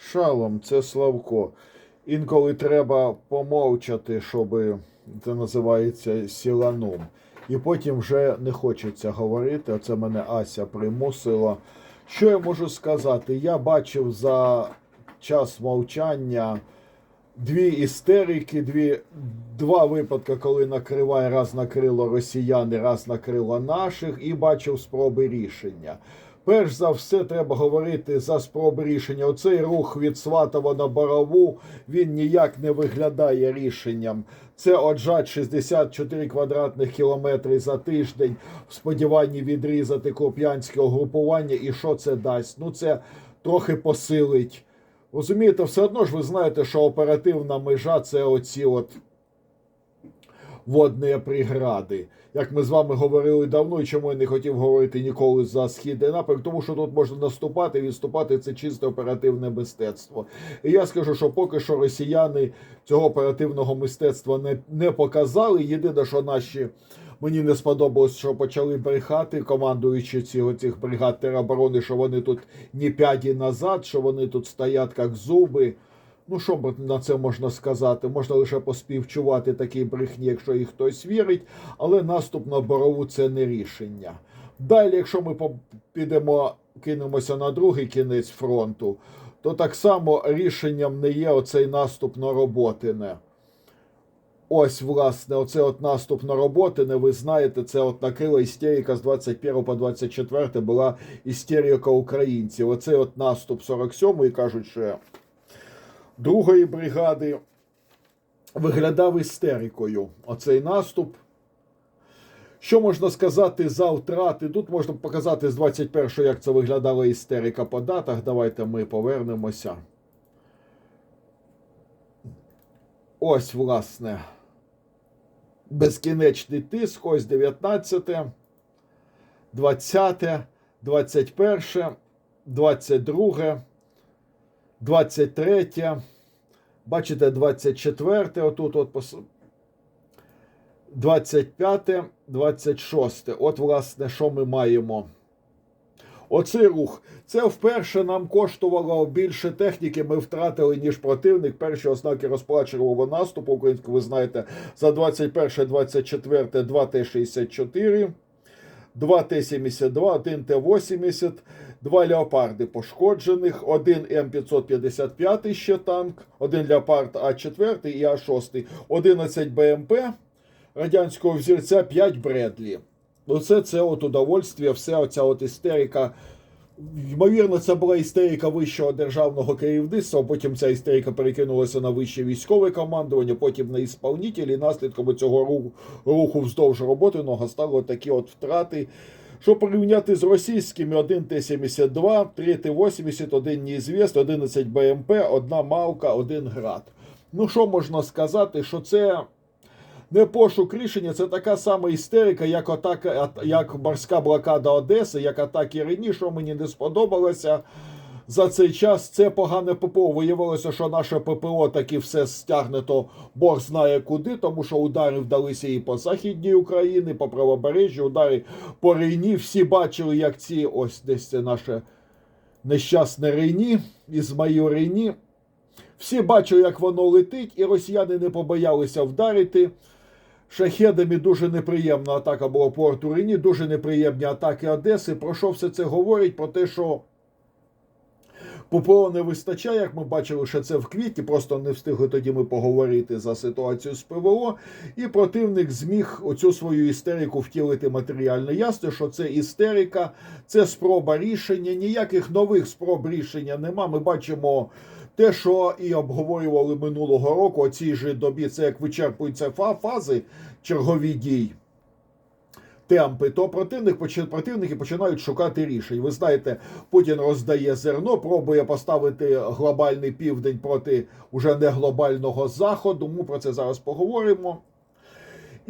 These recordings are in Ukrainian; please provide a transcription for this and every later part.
Шалом, це Славко. Інколи треба помовчати, щоб це називається сіланом. І потім вже не хочеться говорити. Оце мене Ася примусила. Що я можу сказати? Я бачив за час мовчання дві істерики, дві, два випадки, коли накриває, раз накрило росіяни, раз накрило наших, і бачив спроби рішення. Перш за все, треба говорити за спроби рішення. Оцей рух від Сватова на Борову він ніяк не виглядає рішенням. Це отжать 64 квадратних кілометри за тиждень в сподіванні відрізати коп'янське угрупування. І що це дасть? Ну це трохи посилить. Розумієте, все одно ж ви знаєте, що оперативна межа це оці от водні прегради. Як ми з вами говорили давно, і чому я не хотів говорити ніколи за східний напрямок, тому що тут можна наступати, відступати це чисте оперативне мистецтво. І я скажу, що поки що росіяни цього оперативного мистецтва не, не показали. Єдине, що наші. Мені не сподобалось, що почали брехати, командуючи цих, цих бригад тероборони, що вони тут ні п'яді назад, що вони тут стоять як зуби. Ну, що на це можна сказати? Можна лише поспівчувати такій брехні, якщо їй хтось вірить, але наступ на борову це не рішення. Далі, якщо ми підемо, кинемося на другий кінець фронту, то так само рішенням не є оцей наступ на Роботине. Ось, власне, оце от наступ на Роботине, ви знаєте, це от накрила істерика з 21 по 24 була істерика українців. Оцей от наступ 47-ї, кажуть, що другої бригади виглядав істерикою. Оцей наступ. Що можна сказати за втрати? Тут можна показати з 21-го, як це виглядала істерика по датах. Давайте ми повернемося. Ось, власне, безкінечний тиск, ось 19, 20, 21, 22, 23, бачите, 24, отут от пос- 25, 26. От, власне, що ми маємо. Оцей рух. Це вперше нам коштувало більше техніки. Ми втратили, ніж противник. Перші ознаки розплачувного наступу українського, ви знаєте, за 21-24 2 Т-64, 2 Т-72, 1 Т-80, 2 леопарди пошкоджених, 1 М555 ще танк, 1 леопард А4 і А6, 11 БМП радянського взірця, 5 Бредлі. Оце це от удовольствие, все оця от істерика. Ймовірно, це була істерика вищого державного керівництва. Потім ця істерика перекинулася на вище військове командування, потім на ісполнителі. Наслідком цього руху, вздовж роботиного стали такі от втрати. Що порівняти з російськими 1 Т-72, 3 Т-80, 1 неізвіст, 11 БМП, 1 Мавка, 1 Град. Ну що можна сказати, що це не пошук рішення, це така сама істерика, як атака, ат- як морська блокада Одеси, як атаки раніше, мені не сподобалося. За цей час це погане ППО. Виявилося, що наше ППО таки все стягнето Бог знає куди, тому що удари вдалися і по Західній Україні, по правобережжю, удари по Рейні. Всі бачили, як ці ось десь це наше нещасне Рейні, Ізмаїл Рейні. Всі бачили, як воно летить, і росіяни не побоялися вдарити. Шахедами дуже неприємна атака була по Артурині, дуже неприємні атаки Одеси. Про що все це говорить? Про те, що ППО не вистачає, як ми бачили, що це в квітні, просто не встигли тоді ми поговорити за ситуацію з ПВО. І противник зміг оцю свою істерику втілити матеріально. Ясно, що це істерика, це спроба рішення. Ніяких нових спроб рішення нема. Ми бачимо. Те, що і обговорювали минулого року, о цій же добі, це як вичерпуються фа- фази чергові дій, темпи, то противник, противники починають шукати рішень. Ви знаєте, Путін роздає зерно, пробує поставити глобальний південь проти уже не глобального заходу. Ми про це зараз поговоримо.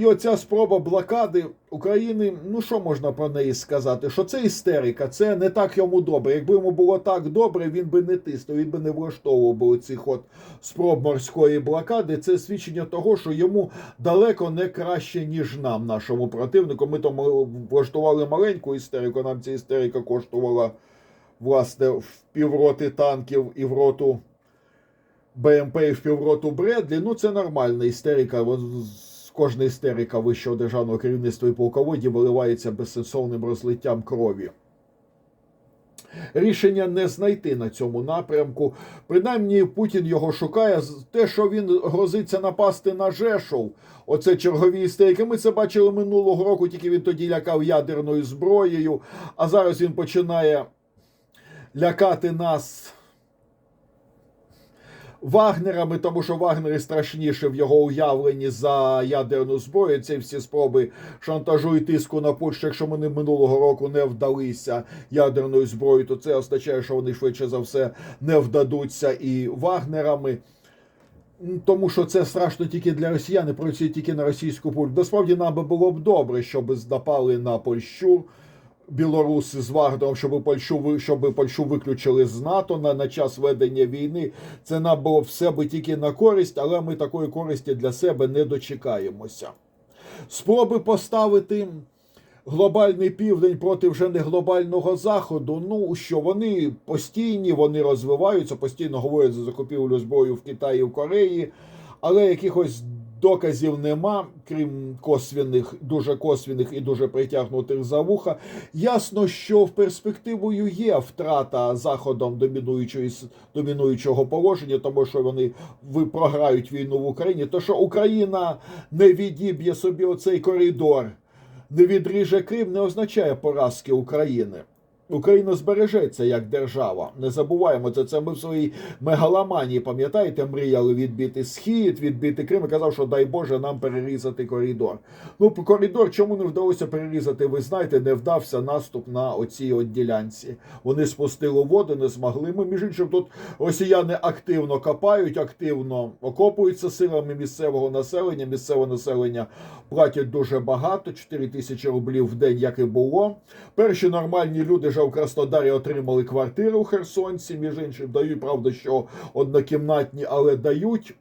І оця спроба блокади України, ну що можна про неї сказати? Що це істерика, це не так йому добре. Якби йому було так добре, він би не тиснув, він би не влаштовував би цих от спроб морської блокади. Це свідчення того, що йому далеко не краще, ніж нам, нашому противнику. Ми тому влаштували маленьку істерику, нам ця істерика коштувала власне, в півроти танків і в роту БМП і в півроту Бредлі. Ну, це нормальна істерика. Кожна істерика вищого державного керівництва і полководів виливається безсенсовним розлиттям крові. Рішення не знайти на цьому напрямку. Принаймні, Путін його шукає. Те, що він грозиться напасти на Жешов, оце чергові істерики. Ми це бачили минулого року, тільки він тоді лякав ядерною зброєю, а зараз він починає лякати нас. Вагнерами, тому що Вагнери страшніше в його уявленні за ядерну зброю. Ці всі спроби шантажу і тиску на Польщу, якщо вони минулого року не вдалися ядерною зброєю, то це означає, що вони швидше за все не вдадуться і Вагнерами. Тому що це страшно тільки для росіян, і працює тільки на російську польщу. Насправді нам би було б добре, щоб напали на Польщу. Білоруси з Вагнером, щоб Польщу щоб Польщу виключили з НАТО на, на час ведення війни. Це нам було все би тільки на користь, але ми такої користі для себе не дочекаємося. Спроби поставити глобальний південь проти вже не глобального заходу. Ну що вони постійні, вони розвиваються, постійно говорять за закупівлю зброї в Китаї в Кореї, але якихось доказів нема, крім косвіних, дуже косвіних і дуже притягнутих за вуха. Ясно, що в перспективою є втрата заходом домінуючої домінуючого положення, тому що вони ви програють війну в Україні. То що Україна не відіб'є собі оцей коридор, не відріже Крим, не означає поразки України. Україна збережеться як держава. Не забуваємо це. Це ми в своїй мегаломанії, пам'ятаєте, мріяли відбити схід, відбити Крим. і Казав, що дай Боже нам перерізати коридор. Ну, коридор, чому не вдалося перерізати? Ви знаєте, не вдався наступ на оцій от ділянці. Вони спустили воду, не змогли. Ми між іншим тут росіяни активно копають, активно окопуються силами місцевого населення. Місцеве населення платять дуже багато 4 тисячі рублів в день, як і було. Перші нормальні люди вже в Краснодарі отримали квартири у Херсонці. Між іншим дають, правда, що однокімнатні, але дають.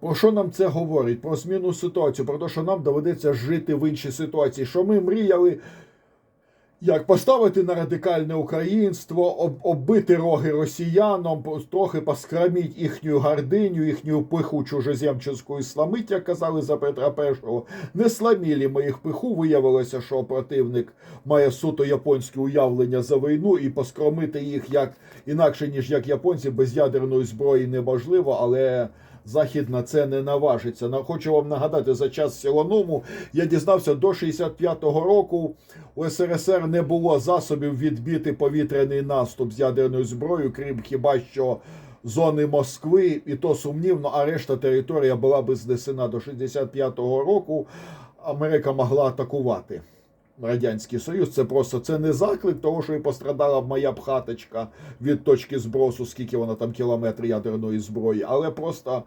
Про що нам це говорить? Про зміну ситуації, про те, що нам доведеться жити в іншій ситуації. Що ми мріяли, як поставити на радикальне українство, об, оббити роги росіянам, трохи поскраміть їхню гардиню, їхню пиху чужоземчинську і сламить, як казали за Петра І. Не сламілі ми їх пиху. Виявилося, що противник має суто японське уявлення за війну, і поскромити їх як інакше, ніж як японці, без ядерної зброї неможливо, але. Захід на це не наважиться. На- Хочу вам нагадати, за час Сілоному я дізнався, до 65-го року у СРСР не було засобів відбити повітряний наступ з ядерною зброєю, крім хіба що зони Москви, і то сумнівно, а решта територія була би знесена до 65-го року. Америка могла атакувати. Радянський Союз це просто це не заклик того, що і пострадала моя б хаточка від точки збросу, скільки вона там кілометрів ядерної зброї, але просто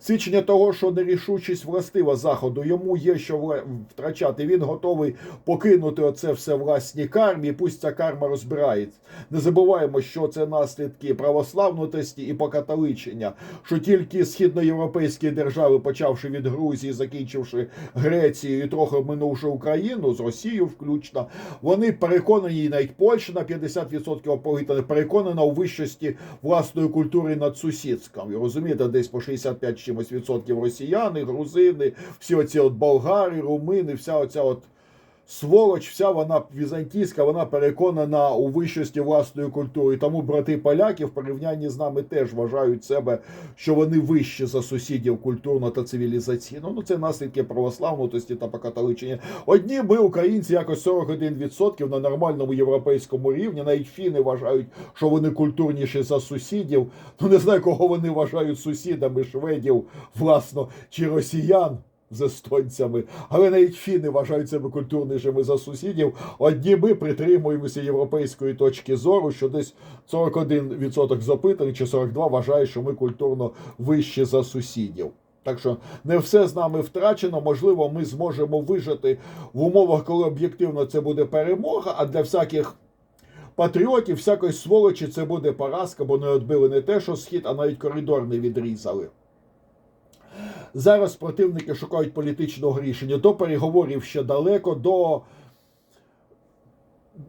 свідчення того, що нерішучість властива заходу йому є що втрачати. Він готовий покинути оце все власній кармі. Пусть ця карма розбирається. Не забуваємо, що це наслідки православності і покатоличення, що тільки східноєвропейські держави, почавши від Грузії, закінчивши Грецією і трохи минувши Україну з Росією включно, вони переконані, і навіть Польща на 50% оповітана, переконана у вищості власної культури над сусідськом. І розумієте, десь по 65 чимось відсотків росіяни, грузини, всі оці от болгари, румини, вся оця от. Сволоч, вся вона візантійська, вона переконана у вищості власної культури. Тому брати поляки в порівнянні з нами теж вважають себе, що вони вищі за сусідів культурно та цивілізаційно. Ну це наслідки православності та покатоличення. Одні ми, українці, якось 41% на нормальному європейському рівні. Навіть фіни вважають, що вони культурніші за сусідів. Ну не знаю, кого вони вважають сусідами шведів, власно, чи росіян з естонцями, але навіть фіни вважають себе культурнішими за сусідів. Одні ми притримуємося європейської точки зору, що десь 41% запитаних чи 42% вважає, що ми культурно вищі за сусідів. Так що не все з нами втрачено. Можливо, ми зможемо вижити в умовах, коли об'єктивно це буде перемога, а для всяких. Патріотів, всякої сволочі, це буде поразка, бо не відбили не те, що схід, а навіть коридор не відрізали. Зараз противники шукають політичного рішення. До переговорів ще далеко, до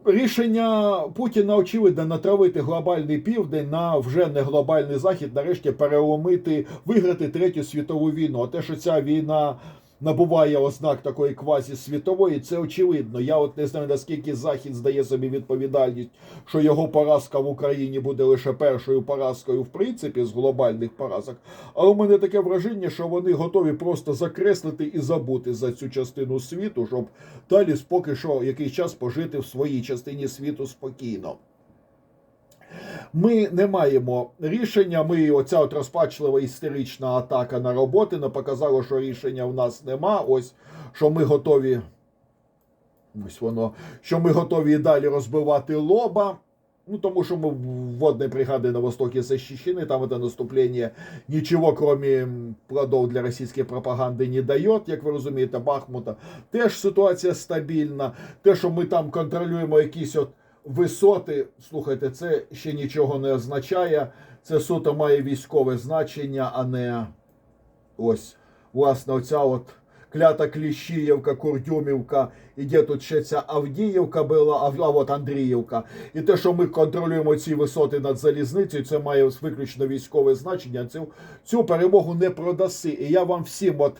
Рішення Путіна очевидно натравити глобальний південь на вже не глобальний захід, нарешті переломити, виграти третю світову війну. А те, що ця війна набуває ознак такої квазі-світової, це очевидно. Я от не знаю наскільки захід здає собі відповідальність, що його поразка в Україні буде лише першою поразкою, в принципі, з глобальних поразок. Але у мене таке враження, що вони готові просто закреслити і забути за цю частину світу, щоб далі поки що якийсь час пожити в своїй частині світу спокійно. Ми не маємо рішення. Ми оця от розпачлива істерична атака на роботи не показала, що рішення в нас нема. Ось що ми готові. Ось воно, що ми готові і далі розбивати лоба. Ну, тому що мы вводной бригады на востоке защищены, там это наступление ничего, кроме плодов для російської пропаганди, не дает, як ви розумієте, Бахмута. Теж ситуація стабільна. Те, що ми там контролюємо якісь от висоти, слухайте, це ще нічого не означає. Це суто має військове значення, а не ось, власне, оця от клята Кліщіївка, Курдюмівка, і де тут ще ця Авдіївка була, а, а от Андріївка. І те, що ми контролюємо ці висоти над залізницею, це має виключно військове значення. Цю, цю перемогу не продаси. І я вам всім, от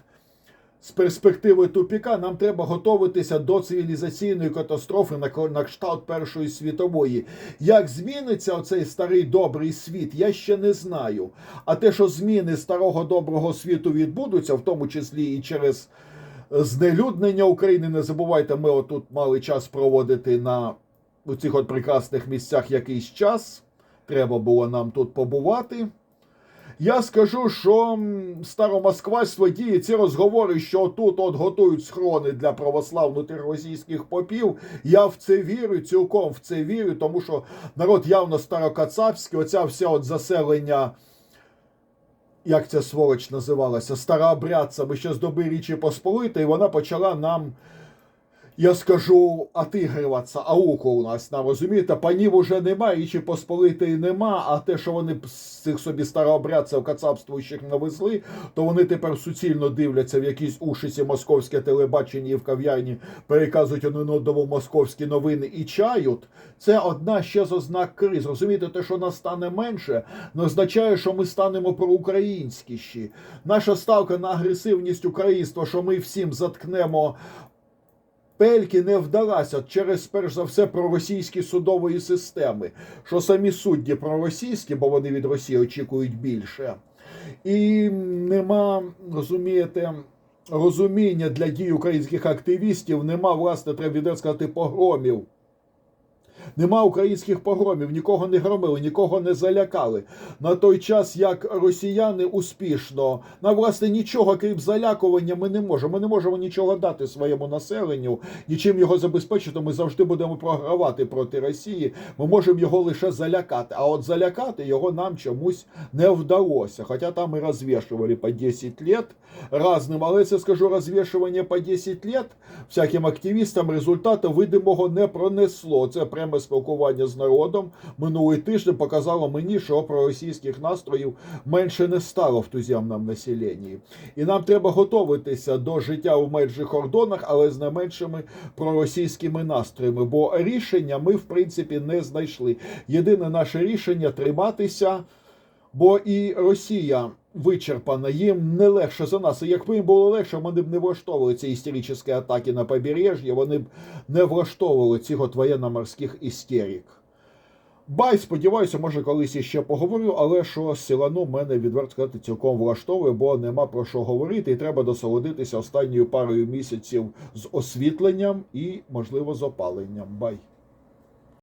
з перспективи тупіка, нам треба готуватися до цивілізаційної катастрофи на, кшталт Першої світової. Як зміниться оцей старий добрий світ, я ще не знаю. А те, що зміни старого доброго світу відбудуться, в тому числі і через знелюднення України, не забувайте, ми отут мали час проводити на у цих от прекрасних місцях якийсь час. Треба було нам тут побувати. Я скажу, що старомосквальство діє ці розговори, що тут от готують схорони для православних російських попів. Я в це вірю, цілком в це вірю, тому що народ явно старокацапський, оця вся от заселення. Як ця сволоч називалася? Старообрядцями ще з доби Річі Посполитої, вона почала нам, я скажу, отигруватися. Ауку у нас нам розумієте, панів уже немає, Річі Посполитої нема, а те, що вони цих собі старообрядців кацапствуючих навезли, то вони тепер суцільно дивляться в якісь ушиці московське телебачення і в кав'ярні переказують один одному московські новини і чають. Це одна ще з ознак криз. Розумієте, те, що нас стане менше, не означає, що ми станемо проукраїнськіші. Наша ставка на агресивність українства, що ми всім заткнемо. Пельки не вдалася через перш за все проросійські судової системи, що самі судді проросійські, бо вони від Росії очікують більше. І нема, розумієте, розуміння для дій українських активістів, нема, власне, треба відразу сказати, погромів. Нема українських погромів, нікого не громили, нікого не залякали. На той час, як росіяни успішно, на власне нічого крім залякування, ми не можемо. Ми не можемо нічого дати своєму населенню, нічим його забезпечити. Ми завжди будемо програвати проти Росії. Ми можемо його лише залякати. А от залякати його нам чомусь не вдалося. Хоча там і розвішували по 10 лет разним, але це скажу розвішування по 10 лет всяким активістам результату видимого не пронесло. Це пряме спілкування з народом. Минулий тиждень показало мені, що проросійських настроїв менше не стало в туземному населенні. І нам треба готуватися до життя в межах кордонах, але з не меншими проросійськими настроями. Бо рішення ми, в принципі, не знайшли. Єдине наше рішення триматися. Бо і Росія вичерпана, їм не легше за нас. І якби їм було легше, вони б не влаштовували ці істеричні атаки на побережжя, вони б не влаштовували цих от воєнно-морських істерик. Бай, сподіваюся, може колись іще поговорю, але що силану мене відверто сказати цілком влаштовує, бо нема про що говорити, і треба досолодитися останньою парою місяців з освітленням і, можливо, з опаленням. Бай.